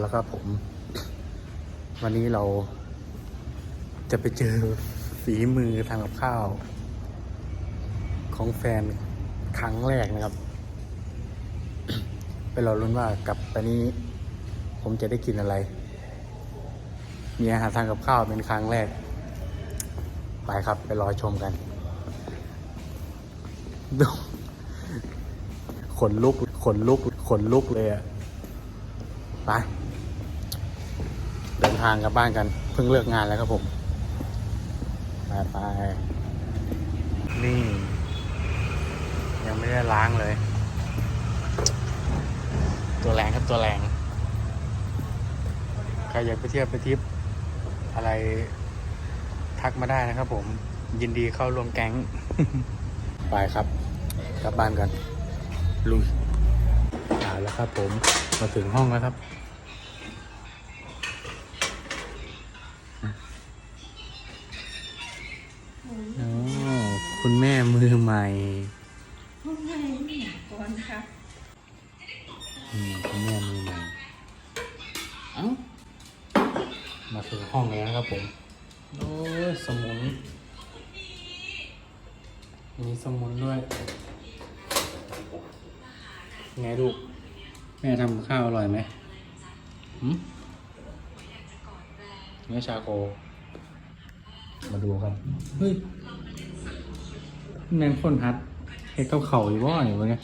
แล้วก็ผม วันนี้เราจะไปเจอฝีมือทางกับข้าว ของแฟนครั้งแรกนะครับ ไปรอรุ้นว่ากลับไปนี้ ผมจะได้กินอะไร มีอาหารทางกับข้าวเป็นครั้งแรก ไปครับไปรอชมกันดูขนลุกขนลุกขนลุกเลยอะไป นทางกลับบ้านกันเพิ่งเลิกงานแล้วครับผมไปไปนี่ ยังไม่ได้ล้างเลย ตัวแรงครับตัวแรง ใครอยากไปเที่ยวไปทริปอะไรทักมาได้นะครับผมยินดีเข้าร่วมแก๊ง ไปครับ กลับบ้านกัน ลุยเอาแล้วครับผมมาถึงห้องแล้วครับ โอ้คุณแม่มือใหม่ห้องไหนเนี่ก่อนค่ะอืมคุณแม่มือใหม่ เอ้า มาถึงห้องแล้วครับผม โอ้ยสมุน มีสมุนด้วยไงลูก แม่ทำข้าวอร่อยไหมหืมเนื้อชาโค มาดูครับ เฮ้ยแมนคนฮัดเฮ็ดกับเข่าวอยู่บ่เนี่ยวะเนี่ย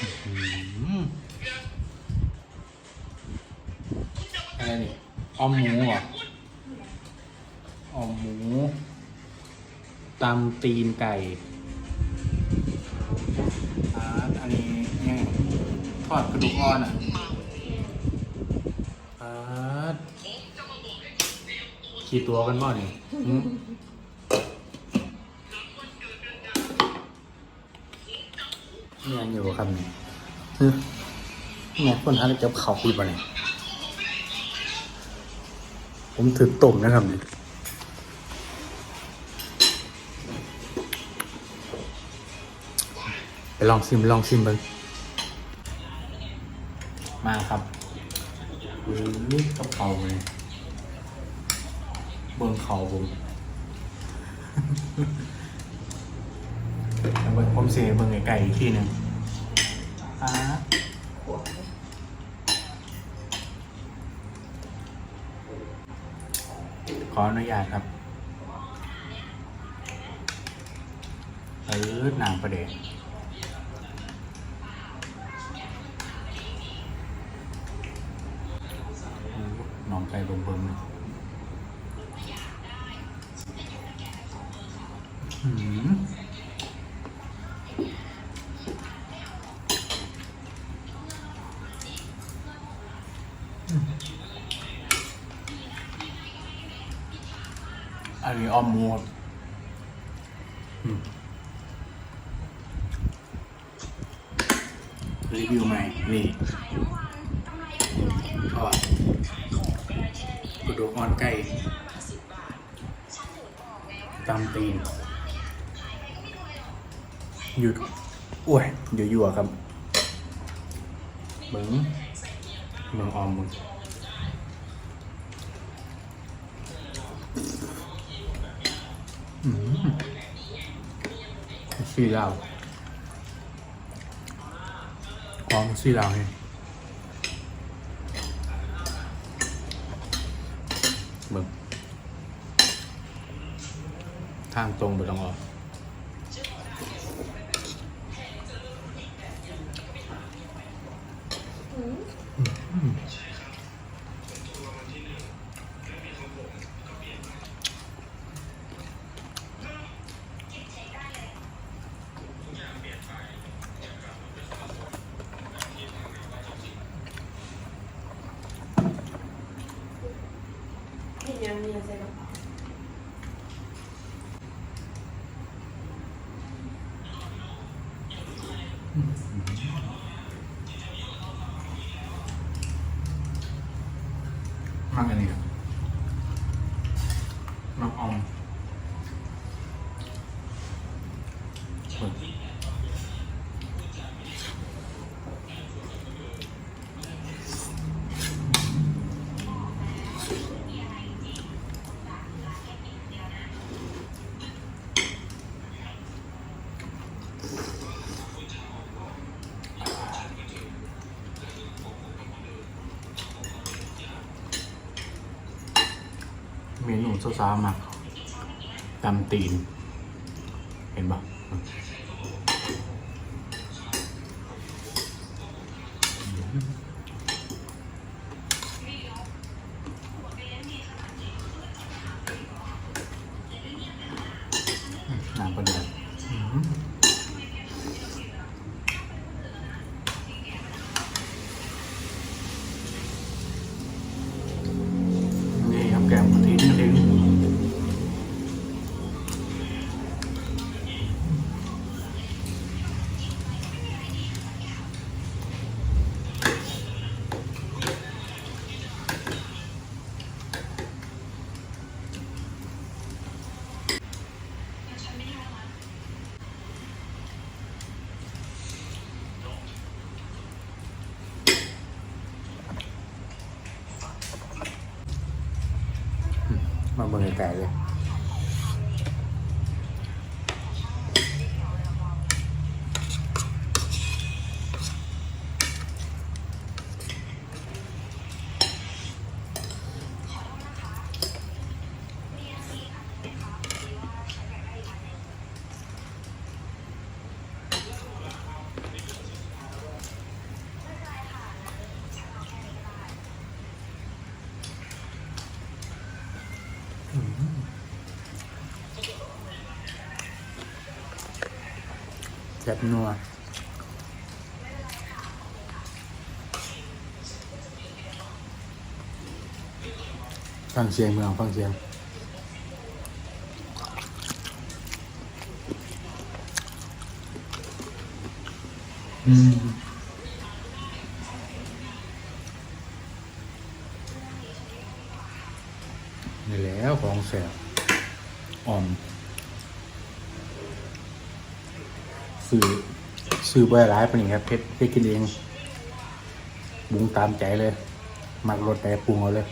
อื้อหืออะไรนี่ออมหมูเหรอออมหมูตำตีนไก่อ่าอันนี้เนี่ยทอดกระดูกอ่อนอะอ่าขี่ตัวกันบ่เนี่ยหืม เนี่ยอยู่ครับเนี่ยฮึเนี่ยคนทานจะเขาคุยปะเนี่ยผมถือตุ่มนะครับเนี่ยไปลองซิมลองซิมเบิ้งมาครับหรือกับเขาเลย เบิ้งเขาผมแล้วเบิ่งผมเสียเบิ่งไก่อีกทีหนึ่งอ่าขออนุญาตครับปืดหนังประเด็นหนองไก่เบิ่งเบิ่งๆ อันนี้ออมหมูครับอืมรีวิวใหม่นี่ทอดกระดูกอ่อนไก่ตำตีนหยุดอ้วยเดี๋ยวยั่วๆครับเบิ้งเบิ้งออมมึง อืมซีลาวความซีลาวไงเบิ่งทางตรงไปตรงออก นี่ยังมีใส่กระเป๋า มากอันนี้ครับน้ำออมเบิ่ง เมนูซาๆมาตำตีน บิ่งไกลๆเลย แซ่บนัวฟังเสียงเมืองฟังเสียงอืมนี่แหล้วของแสบอ่อม ซื้อซื้อไปหลายปานนี้ครับเพชรเพชรกินเองบุงตามใจเลย มักรสแต่ปรุงเอาเลย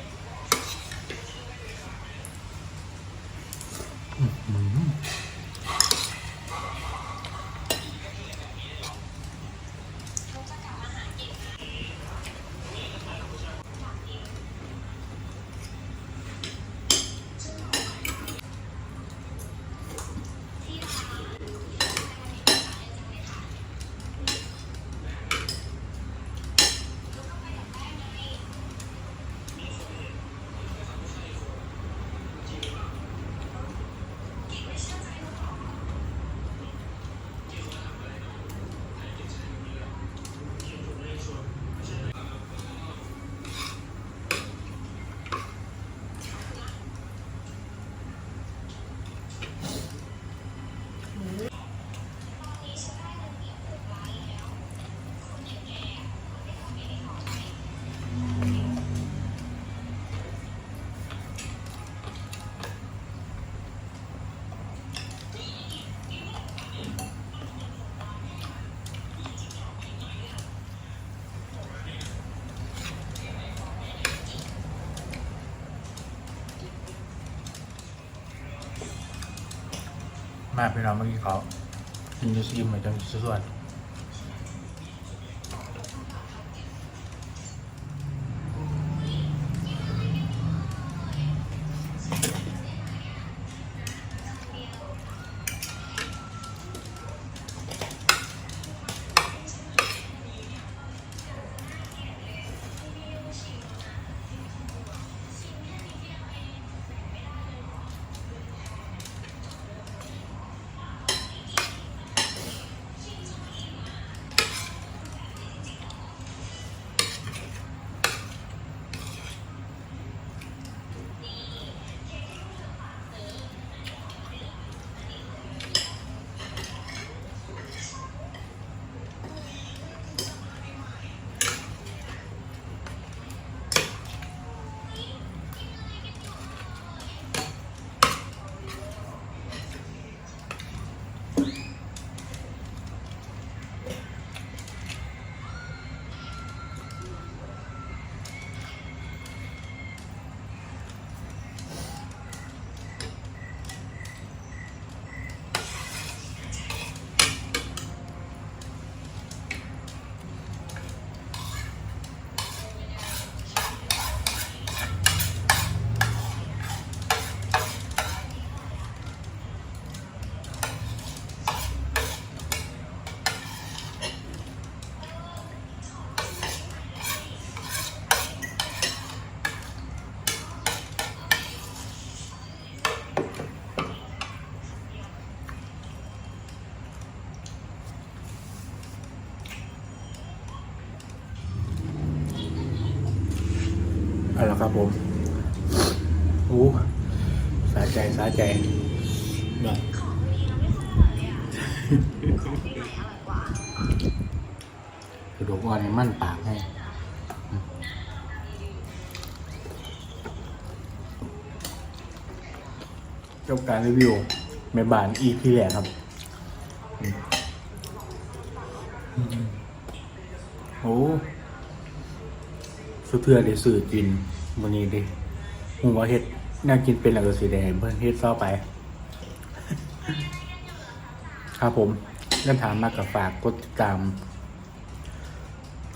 พี่น้องเมื่อกี้เขากินยูซีมเหมือนจังส่วน ผมโอ้สาใจสาใจเนาะกระดูกอ่อนนี่มั่นปากให้จบการรีวิวแม่บาน EP แรกครับอืมโอ้สุดเทือได้สื่อกิน วันนี้ดิหัวาเฮ็ดน่ากินเป็นอะไรสีแดงเพื่อนเฮ็ดเศร้าไป ครับผมเริ่มถามมากกับฝากกดติดตาม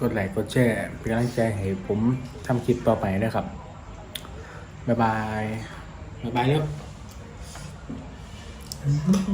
กดไลค์กดแชร์เป็นกำลังใจให้ผมทำคลิปต่อไปนะครับ บ๊ายบาย บ๊ายบายครับ